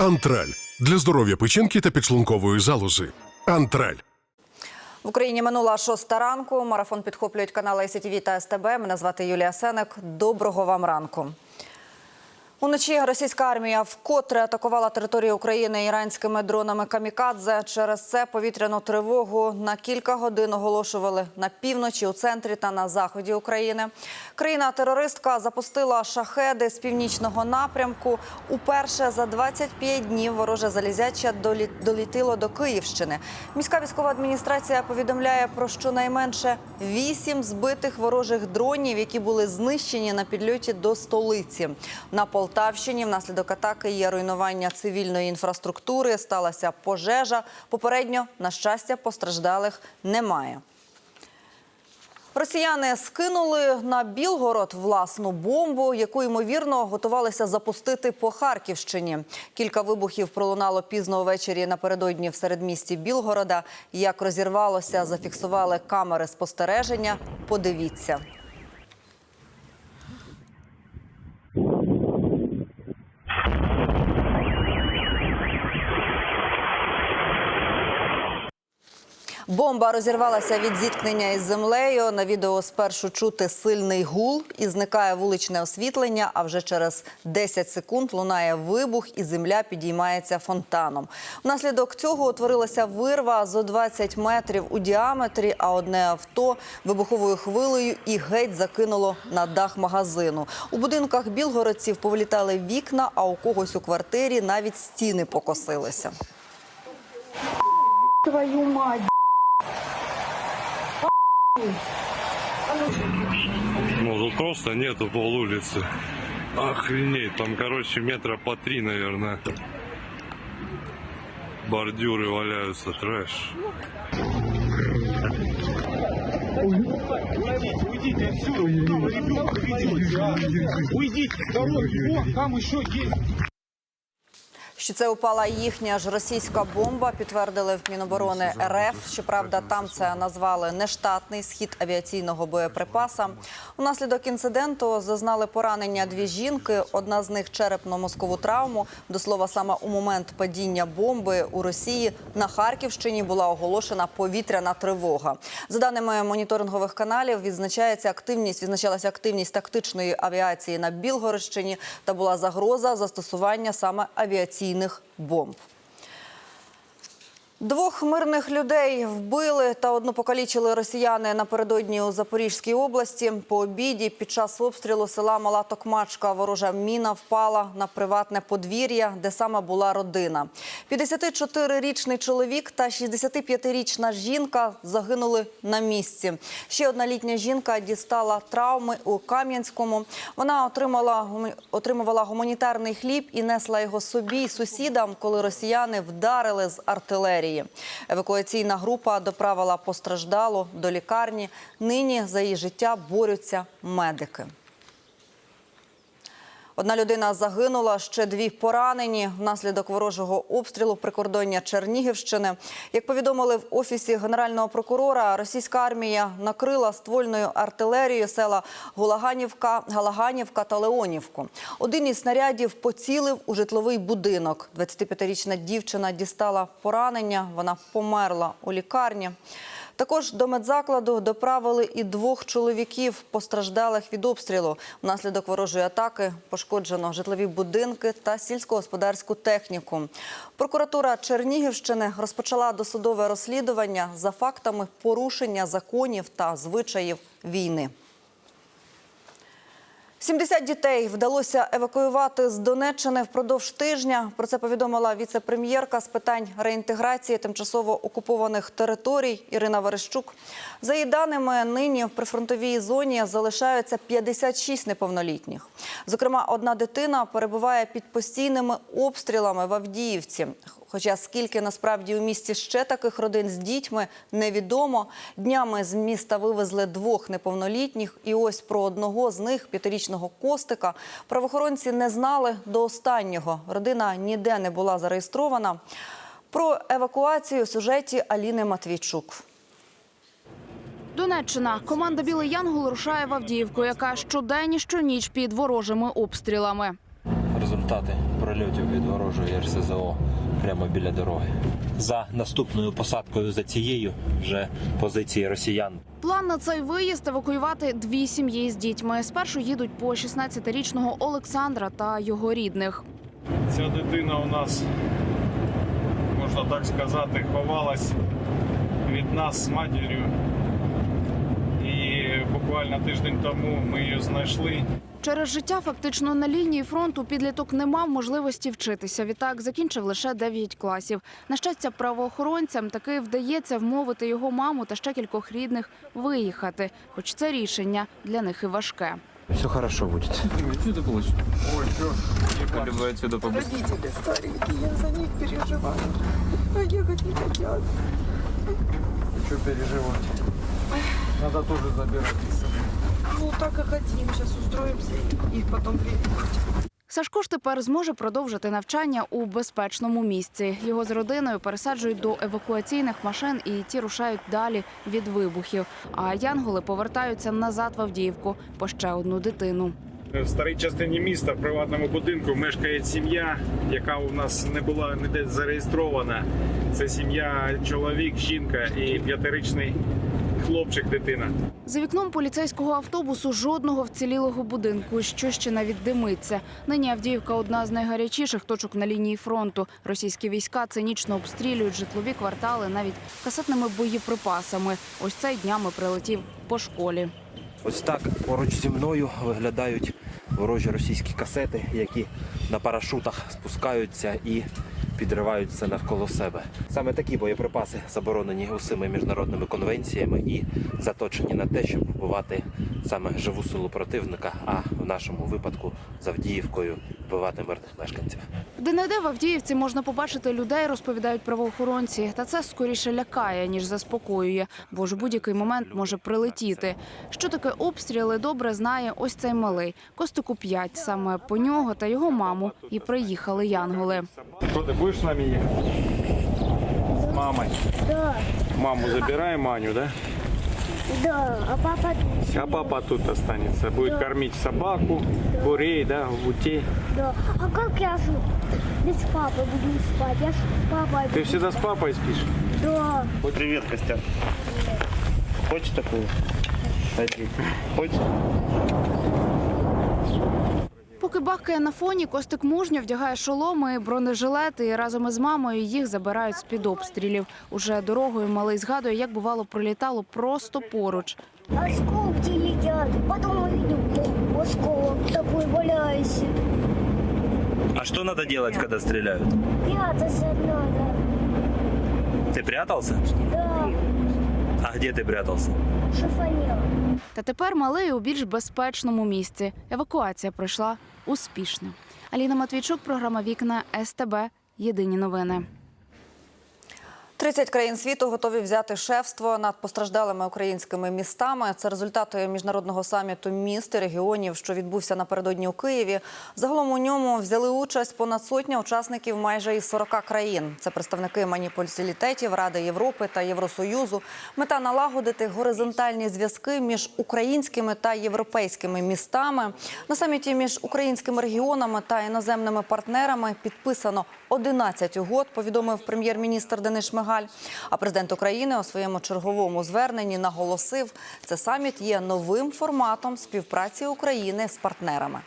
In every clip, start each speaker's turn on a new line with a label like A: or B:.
A: Антраль для здоров'я печінки та підшлункової залози. Антраль.
B: В Україні минула шоста ранку. Марафон підхоплюють канали СТВ та СТБ. Мене звати Юлія Сенек. Доброго вам ранку. Уночі російська армія вкотре атакувала територію України іранськими дронами камікадзе. Через це повітряну тривогу на кілька годин оголошували на півночі, у центрі та на заході України. Країна-терористка запустила шахеди з північного напрямку. Уперше за 25 днів вороже залізяча долі- долітило до Київщини. Міська військова адміністрація повідомляє про щонайменше вісім збитих ворожих дронів, які були знищені на підльоті до столиці. На Полтавщині внаслідок атаки є руйнування цивільної інфраструктури. Сталася пожежа. Попередньо, на щастя, постраждалих немає. Росіяни скинули на Білгород власну бомбу, яку ймовірно готувалися запустити по Харківщині. Кілька вибухів пролунало пізно ввечері напередодні в середмісті Білгорода. Як розірвалося, зафіксували камери спостереження. Подивіться. Бомба розірвалася від зіткнення із землею. На відео спершу чути сильний гул і зникає вуличне освітлення. А вже через 10 секунд лунає вибух, і земля підіймається фонтаном. Внаслідок цього утворилася вирва зо 20 метрів у діаметрі, а одне авто вибуховою хвилею і геть закинуло на дах магазину. У будинках білгородців повилітали вікна, а у когось у квартирі навіть стіни покосилися.
C: Твою мать.
D: Ну, тут просто нету пол улицы. Охренеть, там, короче, метра по три, наверное. Бордюры валяются, трэш.
E: Уйдите отсюда, там ребенка ведете, а? Уйдите с дороги, вон, там еще есть.
B: Що це упала їхня ж російська бомба, підтвердили в Міноборони РФ. Щоправда, там це назвали нештатний схід авіаційного боєприпаса. Унаслідок інциденту зазнали поранення дві жінки. Одна з них черепно-мозкову травму. До слова, саме у момент падіння бомби у Росії на Харківщині була оголошена повітряна тривога. За даними моніторингових каналів, відзначається активність, відзначалася активність тактичної авіації на Білгородщині та була загроза застосування саме авіаційних бомб. Двох мирних людей вбили та одну покалічили росіяни напередодні у Запорізькій області. По обіді під час обстрілу села Мала Токмачка ворожа міна впала на приватне подвір'я, де саме була родина. 54-річний чоловік та 65-річна жінка загинули на місці. Ще одна літня жінка дістала травми у Кам'янському. Вона отримала отримувала гуманітарний хліб і несла його собі сусідам, коли росіяни вдарили з артилерії. Евакуаційна група доправила постраждалу до лікарні. Нині за її життя борються медики. Одна людина загинула, ще дві поранені внаслідок ворожого обстрілу прикордоння Чернігівщини. Як повідомили в офісі генерального прокурора, російська армія накрила ствольною артилерією села Гулаганівка, Галаганівка та Леонівку. Один із снарядів поцілив у житловий будинок. 25-річна дівчина дістала поранення. Вона померла у лікарні. Також до медзакладу доправили і двох чоловіків, постраждалих від обстрілу. Внаслідок ворожої атаки пошкоджено житлові будинки та сільськогосподарську техніку. Прокуратура Чернігівщини розпочала досудове розслідування за фактами порушення законів та звичаїв війни. 70 дітей вдалося евакуювати з Донеччини впродовж тижня. Про це повідомила віце-прем'єрка з питань реінтеграції тимчасово окупованих територій Ірина Верещук. За її даними, нині в прифронтовій зоні залишаються 56 неповнолітніх. Зокрема, одна дитина перебуває під постійними обстрілами в Авдіївці. Хоча скільки насправді у місті ще таких родин з дітьми невідомо. Днями з міста вивезли двох неповнолітніх, і ось про одного з них, п'ятирічного Костика, правоохоронці не знали до останнього. Родина ніде не була зареєстрована. Про евакуацію у сюжеті Аліни Матвійчук.
F: Донеччина. Команда Білий Янгол рушає в Авдіївку, яка щодень і щоніч під ворожими обстрілами.
C: Результати прольотів від ворожої РСЗО прямо біля дороги. За наступною посадкою за цією вже позиції росіян.
F: План на цей виїзд евакуювати дві сім'ї з дітьми. Спершу їдуть по 16-річного Олександра та його рідних.
E: Ця дитина у нас, можна так сказати, ховалась від нас з матір'ю. Буквально тиждень тому ми її знайшли.
F: Через життя фактично на лінії фронту підліток не мав можливості вчитися. Відтак закінчив лише 9 класів. На щастя, правоохоронцям таки вдається вмовити його маму та ще кількох рідних виїхати. Хоч це рішення для них і важке.
C: Все хорошо буде.
G: Родители старенькие, я за них переживаю. А ехать не хотят.
E: Що переживати? Треба теж забирати з собою.
G: Ну так и хотим, сейчас устроимся и их потом приедем.
F: Сашко ж тепер зможе продовжити навчання у безпечному місці. Його з родиною пересаджують до евакуаційних машин, і ті рушають далі від вибухів. А янголи повертаються назад в Авдіївку по ще одну дитину.
E: В старій частині міста в приватному будинку мешкає сім'я, яка у нас не була ніде зареєстрована. Це сім'я, чоловік, жінка і п'ятирічний хлопчик, дитина.
F: За вікном поліцейського автобусу жодного вцілілого будинку, що ще навіть димиться. Нині Авдіївка одна з найгарячіших точок на лінії фронту. Російські війська цинічно обстрілюють житлові квартали навіть касетними боєприпасами. Ось цей днями прилетів по школі.
C: Ось так поруч зі мною виглядають ворожі російські касети, які на парашутах спускаються і підриваються навколо себе. Саме такі боєприпаси заборонені усіми міжнародними конвенціями і заточені на те, щоб вбивати саме живу силу противника, а в нашому випадку з Авдіївкою вбивати мирних мешканців.
F: Де не де в Авдіївці можна побачити людей, розповідають правоохоронці. Та це скоріше лякає, ніж заспокоює, бо ж у будь-який момент може прилетіти. Що таке обстріли, добре знає ось цей малий. Костику 5. Саме по нього та його маму і приїхали янголи.
E: Що ти будеш з нами їхати? Мамою?
H: Да,
E: Маму забираємо Маню, да?
H: Да, а папа тут.
E: А папа тут останется. Будет кормить собаку, курей, да, гутей.
H: Да. А как я же без папы буду спать? Я ж с папой.
E: Ты всегда с папой спишь?
H: Да.
I: Привет, Костян. Хочешь такую? Один. Хочешь?
F: Поки бахкає на фоні, Костик мужньо вдягає шоломи, бронежилети і разом із мамою їх забирають з-під обстрілів. Уже дорогою малий згадує, як бувало пролітало просто поруч.
H: Осколки мы видим о, осколок такой валяется.
I: А что надо делать, когда стреляют?
H: Прятаться надо.
I: Ты прятался?
H: Да,
I: А где ты прятался?
H: шифонер.
F: Та тепер малий у більш безпечному місці. Евакуація пройшла успішно. Аліна Матвійчук, програма Вікна СТБ. Єдині новини.
B: 30 країн світу готові взяти шефство над постраждалими українськими містами. Це результати міжнародного саміту міст і регіонів, що відбувся напередодні у Києві. Загалом у ньому взяли участь понад сотня учасників майже із 40 країн. Це представники маніпульсилітетів Ради Європи та Євросоюзу. Мета налагодити горизонтальні зв'язки між українськими та європейськими містами. На саміті між українськими регіонами та іноземними партнерами підписано 11 угод, повідомив прем'єр-міністр Денис Шмигаль. А президент України у своєму черговому зверненні наголосив, це саміт є новим форматом співпраці України з партнерами.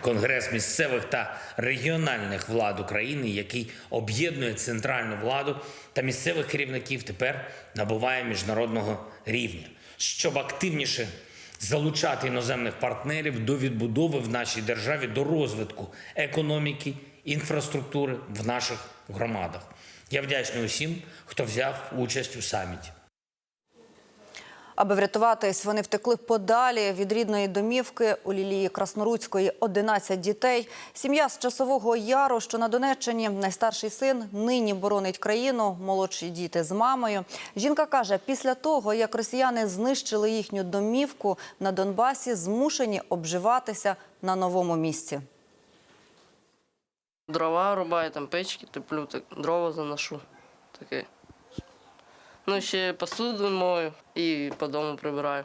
J: Конгрес місцевих та регіональних влад України, який об'єднує центральну владу та місцевих керівників, тепер набуває міжнародного рівня, щоб активніше залучати іноземних партнерів до відбудови в нашій державі, до розвитку економіки, інфраструктури в наших громадах. Я вдячний усім, хто взяв участь у саміті.
B: Аби врятуватись, вони втекли подалі від рідної домівки у Лілії Красноруцької 11 дітей. Сім'я з часового яру, що на Донеччині, найстарший син нині боронить країну, молодші діти з мамою. Жінка каже, після того, як росіяни знищили їхню домівку на Донбасі, змушені обживатися на новому місці.
K: Дрова рубаю, там печки теплю, так дрова заношу. Таке. Ну, ще посуду мою і по дому прибираю.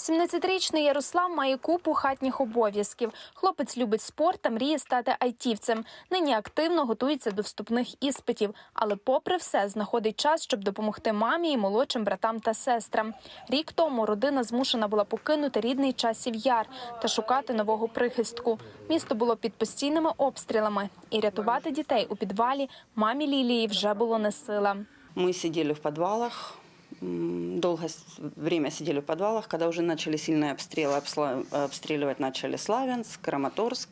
L: 17-річний Ярослав має купу хатніх обов'язків. Хлопець любить спорт та мріє стати айтівцем. Нині активно готується до вступних іспитів, але, попри все, знаходить час, щоб допомогти мамі і молодшим братам та сестрам. Рік тому родина змушена була покинути рідний часів яр та шукати нового прихистку. Місто було під постійними обстрілами, і рятувати дітей у підвалі мамі Лілії вже було не сила.
G: Мы сидели в подвалах, с- время сидели в подвалах, когда уже начали сильные обстрелы, обстреливать начали Славянск, Краматорск.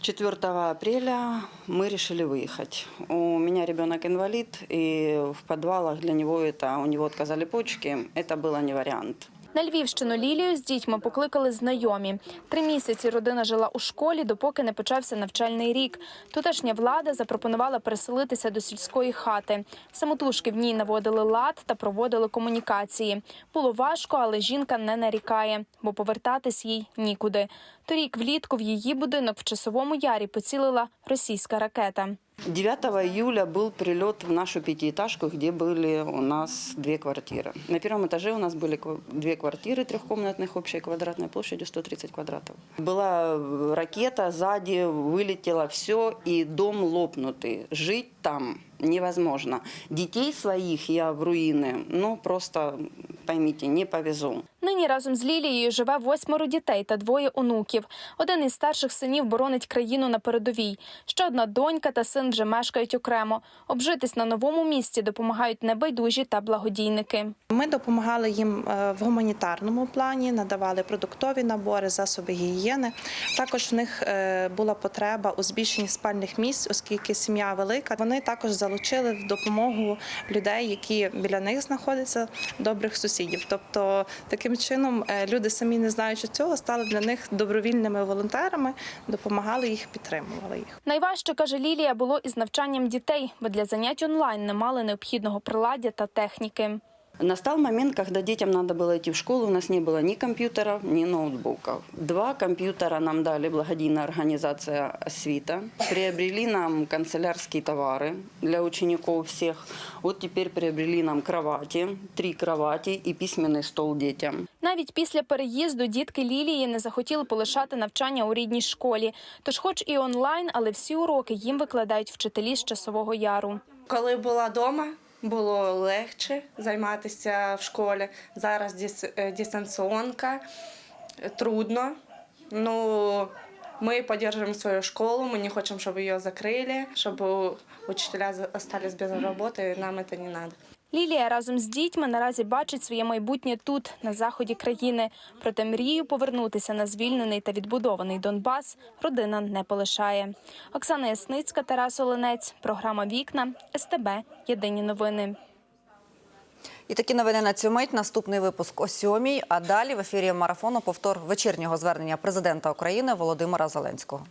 G: 4 апреля мы решили выехать. У меня ребенок инвалид, и в подвалах для него это, у него отказали почки, это было не вариант.
L: На Львівщину Лілію з дітьми покликали знайомі. Три місяці родина жила у школі, допоки не почався навчальний рік. Тутешня влада запропонувала переселитися до сільської хати. Самотужки в ній наводили лад та проводили комунікації. Було важко, але жінка не нарікає, бо повертатись їй нікуди. Торік влітку в її будинок в часовому ярі поцілила російська ракета.
G: 9 июля был прилет в нашу пятиэтажку, где были у нас две квартиры. На первом этаже у нас были ква- две квартиры трехкомнатных, общей квадратной площадью 130 квадратов. Была э, ракета, сзади вылетело все, и дом лопнутый. Жить там невозможно. Детей своих я в руины, ну просто, поймите, не повезу.
L: Нині разом з Лілією живе восьмеро дітей та двоє онуків. Один із старших синів боронить країну на передовій. Ще одна донька та син вже мешкають окремо. Обжитись на новому місці допомагають небайдужі та благодійники.
M: Ми допомагали їм е, в гуманітарному плані, надавали продуктові набори, засоби гігієни. Також в них е, була потреба у збільшенні спальних місць, оскільки сім'я велика. Вони також залучили в допомогу людей, які біля них знаходяться, добрих сусідів. Тобто, таким чином е, люди самі не знаючи цього, стали для них добровільними волонтерами, допомагали їх, підтримували їх.
L: Найважче, каже Лілія, було із навчанням дітей, бо для занять онлайн не мали необхідного приладдя та техніки.
G: Настал момент, когда детям надо было идти в школу. У нас не было ни компьютеров, ни ноутбуков. Два компьютера нам дали благодійная организация «Освита». Приобрели нам канцелярские товары для учеников всех. Вот теперь приобрели нам кровати, три кровати и письменный стол детям.
L: Навіть після переїзду дітки Лілії не захотіли полишати навчання у рідній школі. Тож, хоч і онлайн, але всі уроки їм викладають вчителі з часового яру.
N: Коли була вдома, було легше займатися в школі. Зараз е, дистанціонка, трудно. Ну, ми підтримуємо свою школу, ми не хочемо, щоб її закрили, щоб учителя залишились без роботи, нам це не треба.
L: Лілія разом з дітьми наразі бачить своє майбутнє тут, на заході країни. Проте мрію повернутися на звільнений та відбудований Донбас родина не полишає. Оксана Ясницька, Тарас Оленець. Програма Вікна СТБ. Єдині новини.
B: І такі новини на цю мить. Наступний випуск о сьомій. А далі в ефірі марафону повтор вечірнього звернення президента України Володимира Зеленського.